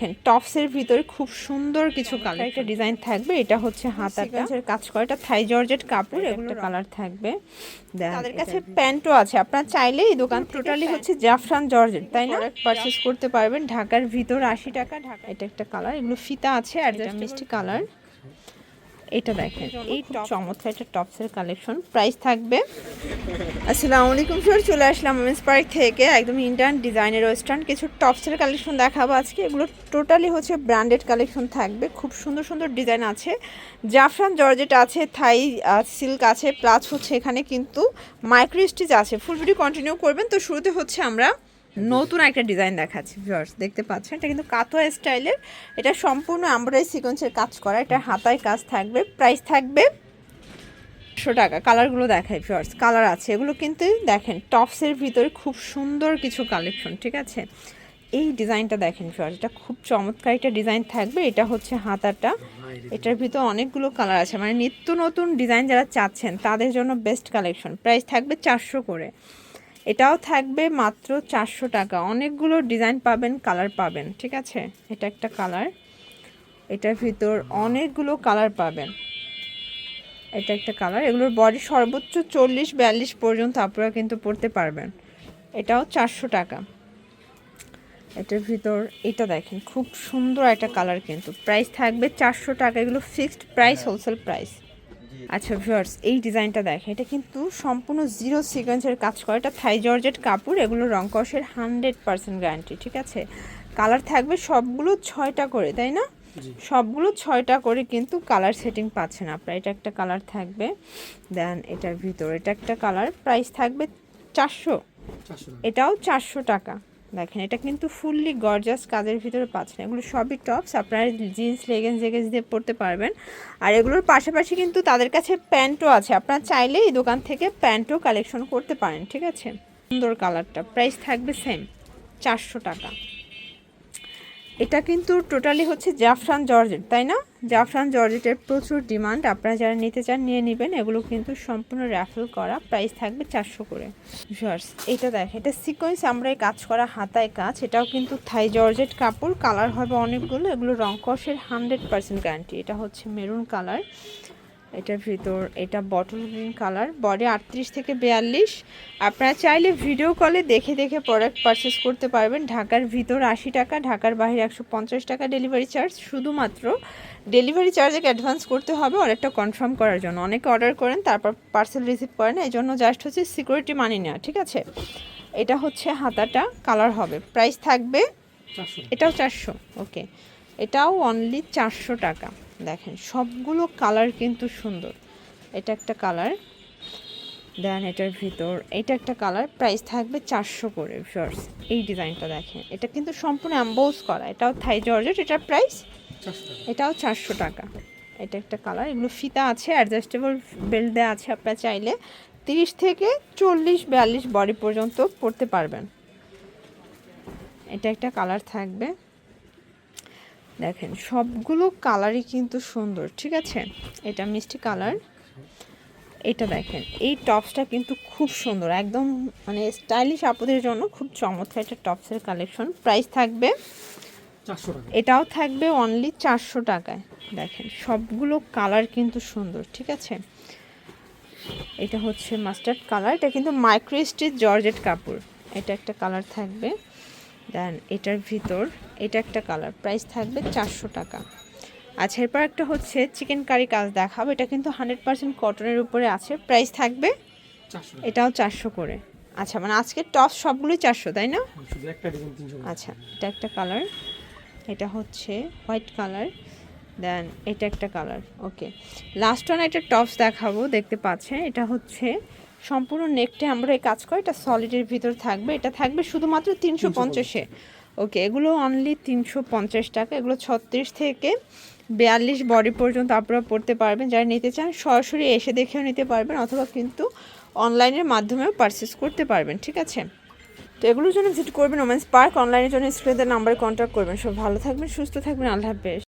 দেখেন টপসের ভিতরে খুব সুন্দর কিছু কালার একটা ডিজাইন থাকবে। এটা হচ্ছে হাতাটা। কাজ করা এটা থাই জর্জেট কাপড় একটা কালার থাকবে। তাদের কাছে প্যান্টও আছে। আপনারা চাইলে এই দোকান টোটালি হচ্ছে জাফরান জর্জেট তাই না? পারচেস করতে পারবেন ঢাকার ভিতর আশি টাকা। ঢাকা এটা একটা কালার এগুলো ফিতা আছে আর মিষ্টি কালার এটা দেখেন এই চমৎকার একটা টপসের কালেকশন প্রাইস থাকবে। আসসালামু আলাইকুম স্যার চলে আসলাম ওমেন্স পার্ক থেকে। একদম ইন্ডিয়ান ডিজাইনের ওয়েস্টার্ন কিছু টপসের কালেকশন দেখাবো আজকে। এগুলো টোটালি হচ্ছে ব্র্যান্ডেড কালেকশন থাকবে। খুব সুন্দর সুন্দর ডিজাইন আছে। জাফরান জর্জেট আছে থাই সিল্ক আছে। প্লাস হচ্ছে এখানে কিন্তু মাইক্রো স্টিচ আছে। ফুল ভিডিও কন্টিনিউ করবেন। তো শুরুতে হচ্ছে আমরা নতুন একটা ডিজাইন দেখাচ্ছি ভিউয়ার্স দেখতে পাচ্ছেন? এটা কিন্তু কাতোয়া স্টাইলের, এটা সম্পূর্ণ এমব্রয়ডারি সিকোয়েন্সের কাজ করা, এটা হাতায় কাজ থাকবে প্রাইস থাকবে একশো টাকা। কালারগুলো দেখায় ভিউয়ার্স কালার আছে। এগুলো কিন্তু দেখেন টপসের ভিতরে খুব সুন্দর কিছু কালেকশন ঠিক আছে? এই ডিজাইনটা দেখেন ভিউয়ার্স এটা খুব চমৎকার একটা ডিজাইন থাকবে। এটা হচ্ছে হাতাটা। এটার ভিতর অনেকগুলো কালার আছে। মানে নিত্য নতুন ডিজাইন যারা চাচ্ছেন, তাদের জন্য বেস্ট কালেকশন প্রাইস থাকবে চারশো করে। এটাও থাকবে মাত্র চারশো টাকা। অনেকগুলো ডিজাইন পাবেন, কালার পাবেন, ঠিক আছে? এটা একটা কালার। এটার ভিতর অনেকগুলো কালার পাবেন। এটা একটা কালার। এগুলোর বডি সর্বোচ্চ চল্লিশ, বিয়াল্লিশ পর্যন্ত আপনারা কিন্তু পড়তে পারবেন। এটাও চারশো টাকা। এটার ভিতর, এটা দেখেন, খুব সুন্দর একটা কালার কিন্তু। প্রাইস থাকবে চারশো টাকা। এগুলো ফিক্সড প্রাইস হোলসেল প্রাইস আচ্ছা ভিউয়ার্স এই ডিজাইনটা দেখে এটা কিন্তু সম্পূর্ণ জিরো সিকোয়েন্সের কাজ করে। এটা থাই জর্জেট কাপড় এগুলো রংকসের হান্ড্রেড পার্সেন্ট গ্যারান্টি ঠিক আছে? কালার থাকবে সবগুলো ছয়টা করে তাই না? সবগুলো ছয়টা করে কিন্তু কালার সেটিং পাচ্ছেন আপনারা। এটা একটা কালার থাকবে দেন এটার ভিতর এটা একটা কালার প্রাইস থাকবে চারশো। এটাও চারশো টাকা। দেখেন, এটা কিন্তু ফুললি গর্জাস কাজের ভিতরে পাচ্ছেন। এগুলো সবই টপস আপনারা জিন্স লেগেন্স জেগেন্স দিয়ে পরতে পারবেন। আর এগুলোর পাশাপাশি কিন্তু তাদের কাছে প্যান্টও আছে। আপনারা চাইলে এই দোকান থেকে প্যান্টও কালেকশন করতে পারেন, ঠিক আছে? সুন্দর কালারটা প্রাইস থাকবে সেম চারশো টাকা। এটা কিন্তু টোটালি হচ্ছে জাফরান জর্জেট, তাই না? জাফরান জর্জেটের প্রচুর ডিমান্ড আপনারা যারা নিতে চান নিয়ে নেবেন, এগুলো কিন্তু সম্পূর্ণ র্যাফেল করা প্রাইস থাকবে চারশো করে। জর্জ এটা দেখ এটা সিকোয়েন্স আমরা কাজ করা, হাতায় কাজ, এটাও কিন্তু থাই জর্জেট কাপড় কালার হবে অনেকগুলো, এগুলো রংকসের হান্ড্রেড পার্সেন্ট গ্যারান্টি এটা হচ্ছে মেরুন কালার এটার ভিতর এটা বটল গ্রিন কালার বডি আটত্রিশ থেকে বিয়াল্লিশ। আপনারা চাইলে ভিডিও কলে দেখে দেখে প্রোডাক্ট পারচেস করতে পারবেন। ঢাকার ভিতর আশি টাকা ঢাকার বাইরে একশো পঞ্চাশ টাকা ডেলিভারি চার্জ শুধুমাত্র ডেলিভারি চার্জ অ্যাডভান্স করতে হবে অর্ডারটা কনফার্ম করার জন্য। অনেকে অর্ডার করেন তারপর পার্সেল রিসিভ করেন এই জন্য জাস্ট হচ্ছে সিকিউরিটি মানি নেওয়া ঠিক আছে? এটা হচ্ছে হাতাটা কালার হবে। প্রাইস থাকবে এটাও চারশো ওকে এটাও অনলি চারশো টাকা। দেখেন সবগুলো কালার কিন্তু সুন্দর। এটা একটা কালার দেন এটার ভিতর এটা একটা কালার প্রাইস থাকবে চারশো করে শর্টস এই ডিজাইনটা দেখেন এটা কিন্তু সম্পূর্ণ অ্যাম্বোজ করা এটাও থাই জর্জেট এটার প্রাইস এটাও চারশো টাকা। এটা একটা কালার এগুলো ফিতা আছে অ্যাডজাস্টেবল বেল্ট দেওয়া আছে আপনারা চাইলে। তিরিশ থেকে চল্লিশ বিয়াল্লিশ বডি পর্যন্ত পরতে পারবেন। এটা একটা কালার থাকবে। দেখেন সবগুলো কালারই কিন্তু সুন্দর ঠিক আছে? এটা মিষ্টি কালার। এটা দেখেন এই টপসটা কিন্তু খুব সুন্দর একদম মানে স্টাইলিশ আপুদের জন্য খুব চমৎকার একটা টপসের কালেকশন। প্রাইস থাকবে এটাও থাকবে অনলি চারশো টাকায়। দেখেন সবগুলো কালার কিন্তু সুন্দর ঠিক আছে? এটা হচ্ছে মাস্টার্ড কালার এটা কিন্তু মাইক্রো স্টিচ জর্জেট কাপড় এটা একটা কালার থাকবে। দেন এটার ভিতর এটা একটা কালার প্রাইস থাকবে চারশো টাকা। আচ্ছা এরপর একটা হচ্ছে চিকেন কারি কাজ দেখাবো এটা কিন্তু হান্ড্রেড পার্সেন্ট কটনের উপরে আছে প্রাইস থাকবে এটাও চারশো করে। আচ্ছা মানে আজকে টপ সবগুলোই চারশো তাই না? আচ্ছা এটা একটা কালার এটা হচ্ছে হোয়াইট কালার দেন এটা একটা কালার ওকে লাস্ট ওয়ান একটা টপস দেখাবো দেখতে পাচ্ছেন এটা হচ্ছে সম্পূর্ণ নেকটে আমরা এই কাজ করি এটা সলিডের ভিতর থাকবে এটা থাকবে শুধুমাত্র তিনশো পঞ্চাশে। ওকে এগুলো অনলি তিনশো পঞ্চাশ টাকা এগুলো ছত্রিশ থেকে বিয়াল্লিশ বডি পর্যন্ত আপনারা পড়তে পারবেন। যারা নিতে চান সরাসরি এসে দেখেও নিতে পারবেন অথবা কিন্তু অনলাইনের মাধ্যমেও পারচেস করতে পারবেন ঠিক আছে? তো এগুলোর জন্য ভিজিট করবেন ওমেন্স পার্ক অনলাইনের জন্য স্ক্রিনের নাম্বারে কন্ট্যাক্ট করবেন। সব ভালো থাকবেন সুস্থ থাকবেন আল্লাহ হাফেজ।